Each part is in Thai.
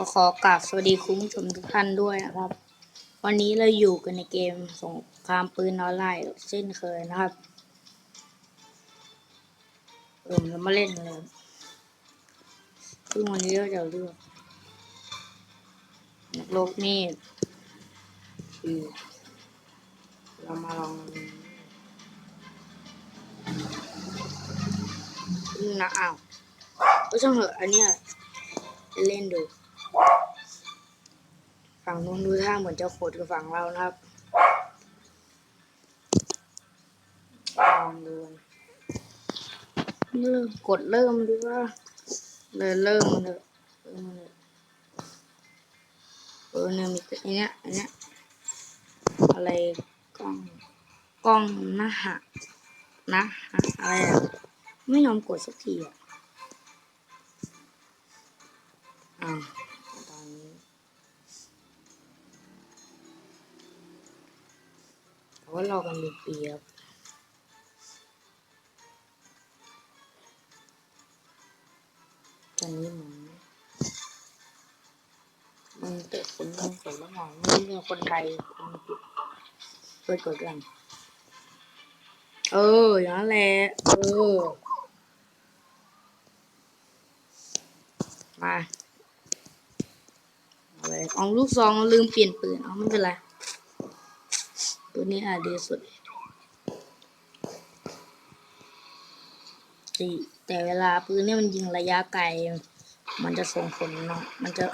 อขอกราบสวัสดีคุณผู้ชมทุกท่านด้วยนะครับ วันนี้เราอยู่กันในเกมสงครามปืนออนไลน์เช่นเคยนะครับเออเรามาเล่นเลยซึ่งวันนี้เราจะเลือกนักรบนี่คือเรามาลองซึ่งนะอ้าวก็ช่างเหอะอันเนี้ยเล่นดู ฝั่งนู้นดูท่าเหมือนจะโคตรกับฝั่งเรานะครับลองดูนเริ่มกดเริ่มดูว่าเลยเริ่มมันเลยเริ่มมันเลยเออเนี่ยมีอันเนี้ยอันเนี้ยอะไรกล้องกล้องนะฮะนะฮะอะไรอะไม่ยอมกดสักทีอะอ้าว แต่ว่ารอกันเป็นปีครับตอนนี้เหมือนมันเตะคนมันคนละหน่อยไม่ใช่คนไทยคนอังกฤษเปิดกดกันเออ อย่างนั้นแหละ เออ มาอาไปเอาลูกซองลืมเปลี่ยนปืน เอาไม่เป็นไร ปืนนี้อาดีสุดแต่เวลาปืนเนี่ยมันยิงระยะไกล มันจะส่งผลเนาะมันจะ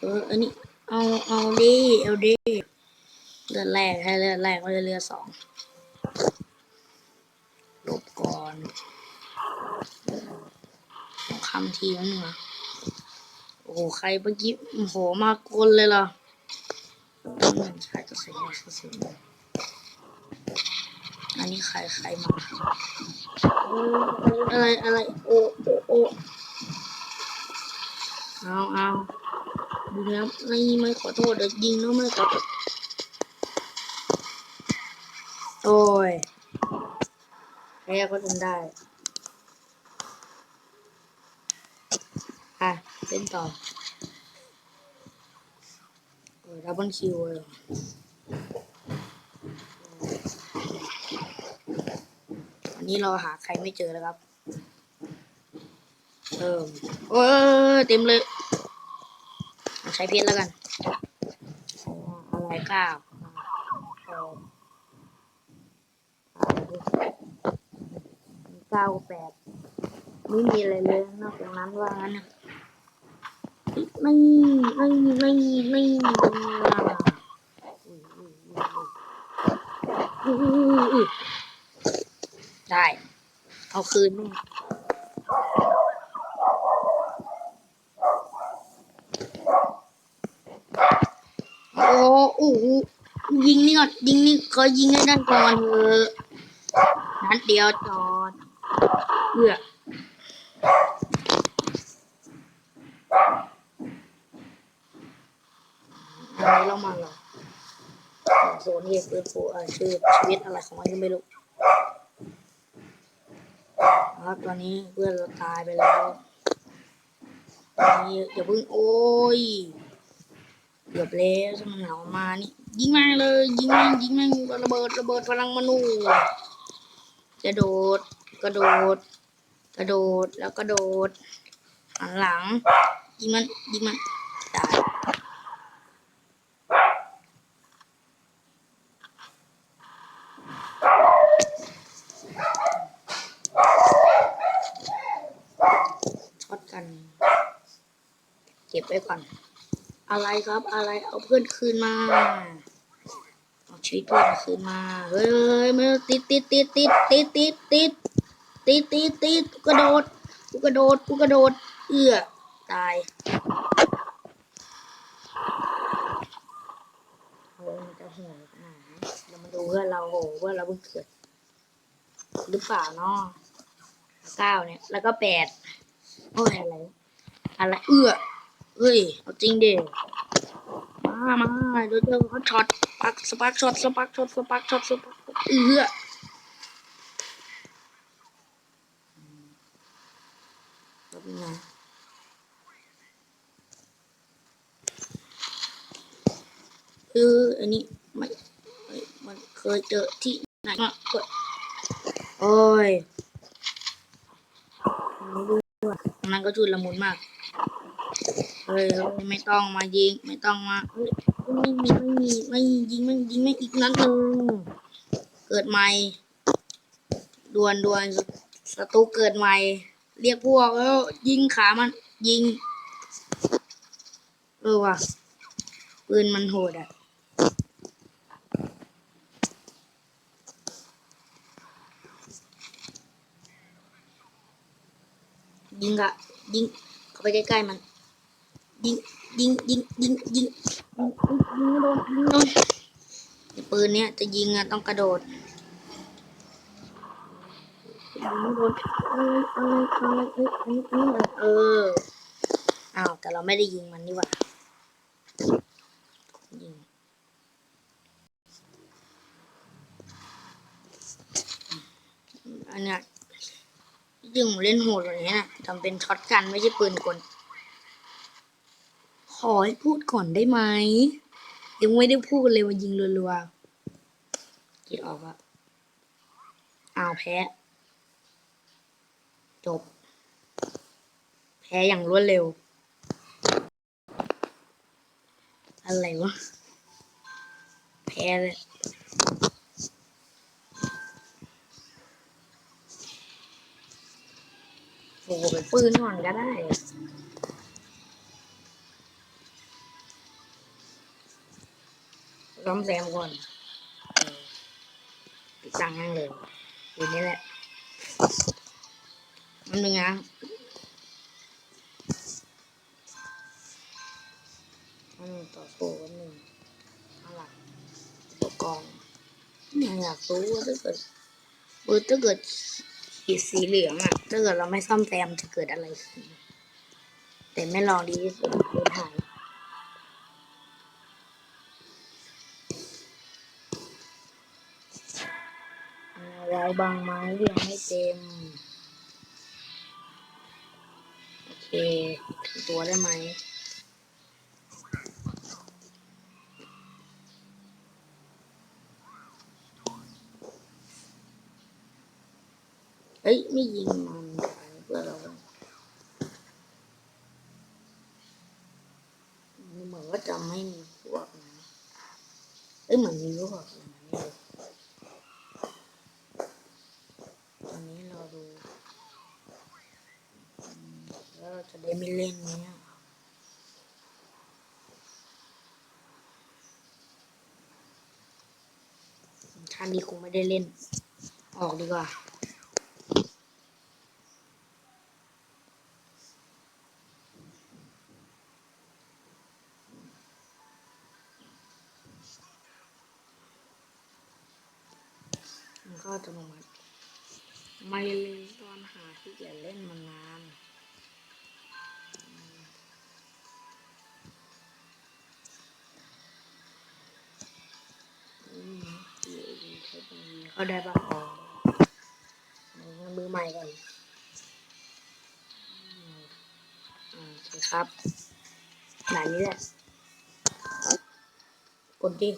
เอออันนี้เอาเอาดิเอาดิเลือดแรกให้เลือดแรกไม่ได้เลือดสองลบก่อนคำทีนึงอะโอ้โหใครเมื่อกี้โหมากลเลยเหรออืมใช่กระสุนกระสุนอันนี้ใครใครมาอะไรอะไรโอโอโอเอาเอาดูแล้วไม่ไม่ขอโทษเดี๋ยวยิงแล้วไม่ขอโทษโอ้ยแพ้ก็ทำได้อะเล่นต่อดับเบิลคิวเลย นี้เราหาใครไม่เจอแล้วครับ เออโอ้ยเต็มเลย ใช้เพชรแล้วกันอะไรเก้าเออเก้าแปดไม่มีอะไรเลยนอกจากนั้นว่างั้นนะไม่ไม่ไม่ไม่ ได้ เอาคืนโอ้โอ้ยิงนี่ก่อนยิงนี่ก็ยิงให้ด้านก่อนเถอะนัดเดียวจอดเพื่ออะไรเรามาเหรอโซนเฮฟเอฟโฟอะชื่อชีวิตอะไรของมันก็ไม่รู้ ครับตอนนี้เพื่อนเราตายไปแล้วตอนนี้อย่าเพิ่งโอ้ยเกือบแล้วสมันเหนามานี่ ยิงแม่งเลยยิงแม่งยิงแม่งระเบิดระเบิดพลังมนุษย์กระโดดกระโดด กระโดดแล้วกระโดดหันหลังยิงมันยิงมันตายช็อตกัน เก็บไว้ก่อน อะไรครับอะไรเอาเพื่อนคืนมา เอาชีวิตเพื่อนคืนมาเฮ้ยเฮ้ยไม่ติดติดติดติดติดติดติดติดติดติดกระโดดกูกระโดดกูกระโดด เอื้อตายโอ้ยมันจะห่วงหนาเรามาดูเพื่อนเราโหเพื่อนเราเพิ่งเกิดหรือเปล่าเนาะเก้าเนี่ย แล้วก็แปดโอ้ยอะไร อะไร เอื้อ เฮ้ย เอาจริงเด็มามาเดี๋ยวเขาช็อตปักสปักช็อตสปักช็อตสปักช็อตสปักเอื้อแล้วเป็ไงเอออันนี้ไม่มันเคยเจอที่ไหนมาก็โอ้ยนั่นก็ชุดละมุนมาก เฮ้ยเฮ้ยไม่ต้องมายิง ไม่ต้องมาไม่มีไม่มีไม่ยิงไม่ยิงไม่อีกนัดหนึ่งเกิดใหม่ดวนดวนศัตรูเกิดใหม่ เรียกพวกแล้วยิงขามัน ยิง เออว่ะปืนมันโหดอะยิงอะยิงเข้าไปใกล้ๆมัน ยิงยิงยิงยิงยิงยิงยิงโดนยิงโดนปืนเนี้ยจะยิงอะต้องกระโดดยิงโดนอะไรออเอ้ยอันนี้อันนี้เอออ้าวแต่เราไม่ได้ยิงมันนี่หว่ายิงอันเนี้ยจริงเล่นโหดกว่านี้นะทำเป็นช็อตกันไม่ใช่ปืนกล ขอให้พูดก่อนได้ไหมยังไม่ได้พูดเลยมายิงรัวๆคิดออกอะอ้าวแพ้ จบ แพ้อย่างรวดเร็ว อะไรวะ แพ้เลยโอ้โหเป็นปืนก่อนก็ได้ ล้อมแซมก่อนติดตั้งให้เลยอยู่นี่แหละมันหนึ่งนะมันหนึ่งต่อโซ่กันหนึ่งอะไรตัวกรองอยากรู้ว่าถ้าเกิดเออถ้าเกิดขีดสีเหลืองอะถ้าเกิดเราไม่ซ่อมแซมจะเกิดอะไรขึ้นแต่ไม่ลองดีที่สุดคือหาย อะไรบางไม้ยังไม่เต็ม โอเคถึงตัวได้ไหมเอ้ย ไม่ยิงมันเพื่อเราเหมือนว่าจะไม่มีพวกนะเอ้ยเหมือนมีพวกนั้นเลยตอนนี้เราดูอืมแล้วเราจะได้ไม่เล่นไหมอะ ท่านนี้คงไม่ได้เล่น ออกดีกว่า มันก็อัตโนมัติไม่เล่นตอนหาที่จะเล่นมานานาได้บ้างอ๋อมือใหม่ก่อนอืมอ่าโอเคครับแบบนี้แหละกดดิ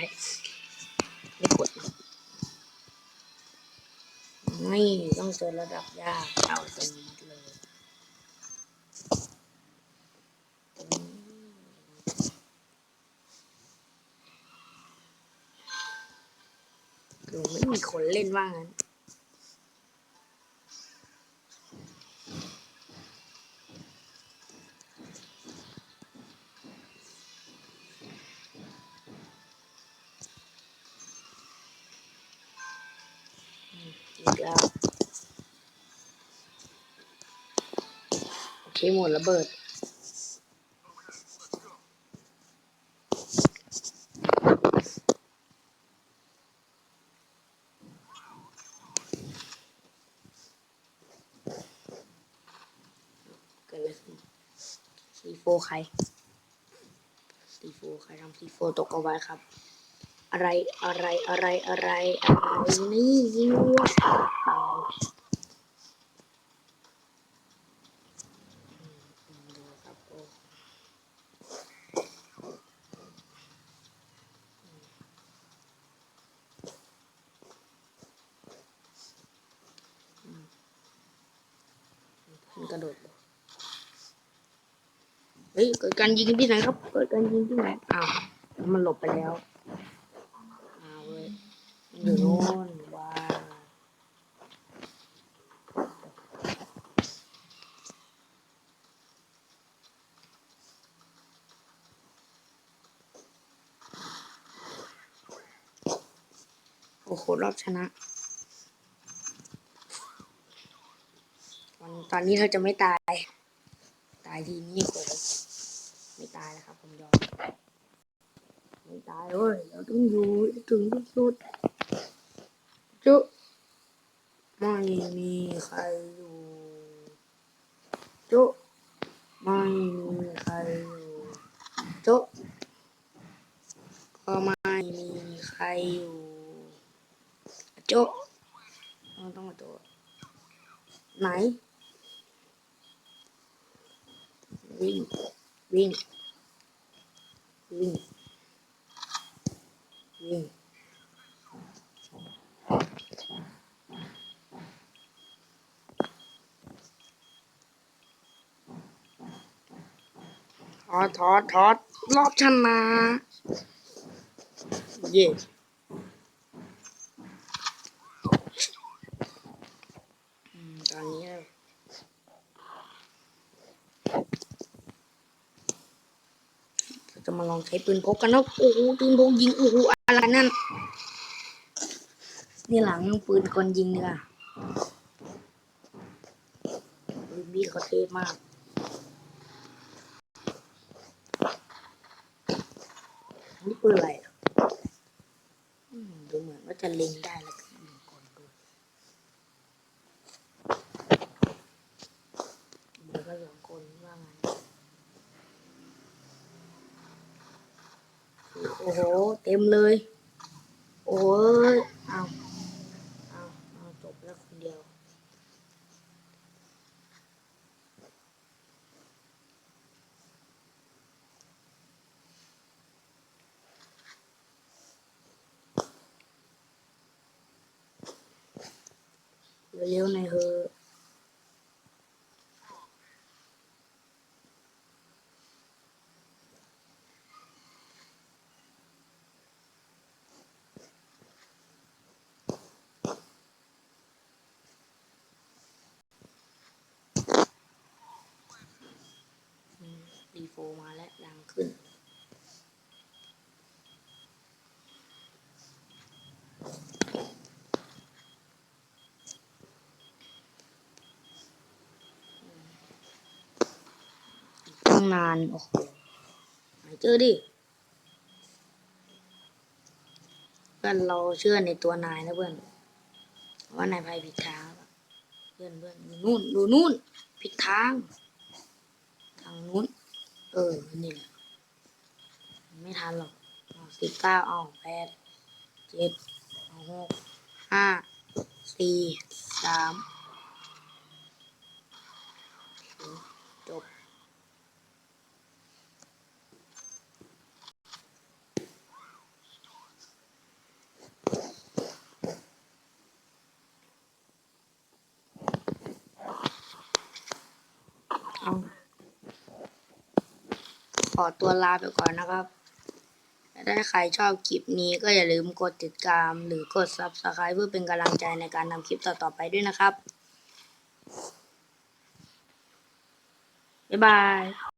ไม่กดไม่ต้องเจอระดับยากเอาตรงนี้เลยตรงนี้ไม่มีคนเล่นว่างั้น แล้ว โอเคหมดระเบิด เกิดอะไรขึ้นซีโฟใครซีโฟใครทำซีโฟตกเอาไว้ครับ อะไรอะไรอะไรอะไรอะไรนี่ยิงวัวเอาอืมดูครับโอ้อืมมันกระโดดเฮ้ยเกิดการยิงที่ไหนครับ เกิดการยิงที่ไหน อ้าว มันหลบไปแล้ว อยู่โน่นว้าโอ้โหรอบชนะวันตอนนี้เราจะไม่ตาย ตายทีนี้โหไม่ตายแล้วครับผมยอม ไม่ตายเว้ย เราต้องอยู่ถึงที่สุด จุไม่มีใครอยู่จุไม่มีใครอยู่จุก็ไม่มีใครอยู่จุต้องมาตัวไหน วิ่ง วิ่ง วิ่ง วิ่ง อดทอดทอดรอบชนะเย่มตอนนี้เราจะมาลองใช้ปืนพกกันนะโอ้โหปืนพกยิงโอ้โหอะไรนั่นนี่หลังปืนกลยิงเนี่ยปืนบีเขาเทมาก นี่ปืนอะไรอะดูเหมือนว่าจะเล็งได้แล้วก็ยิงก่อนด้วยเดี๋ยวก็สองคนว่าไงโอ้โห เต็มเลย โอ้ยเอาเอาเอาจบแล้วคนเดียว เร็วๆหน่อยเถอะดีโฟมาแล้วดังขึ้น ตั้ง นาน โอ้โหหาเจอดิเพื่อนเราเชื่อในตัวนายนะเพื่อนว่านายภัยผิดทางเพื่อนเพื่อนดูนู่นดูนู่นผิดทาง ทางนู้น เออนี่แหละไม่ทันหรอกสิบเก้าเอาแปดเจ็ดเอาหกห้าสี่สามจบ เอาข อตัวลาไปก่อนนะครับ ถ้าใครชอบคลิปนี้ก็อย่าลืมกดติดตาม หรือกด Subscribe เพื่อเป็นกำลังใจในการทำคลิปต่อๆไปด้วยนะครับ บ๊ายบาย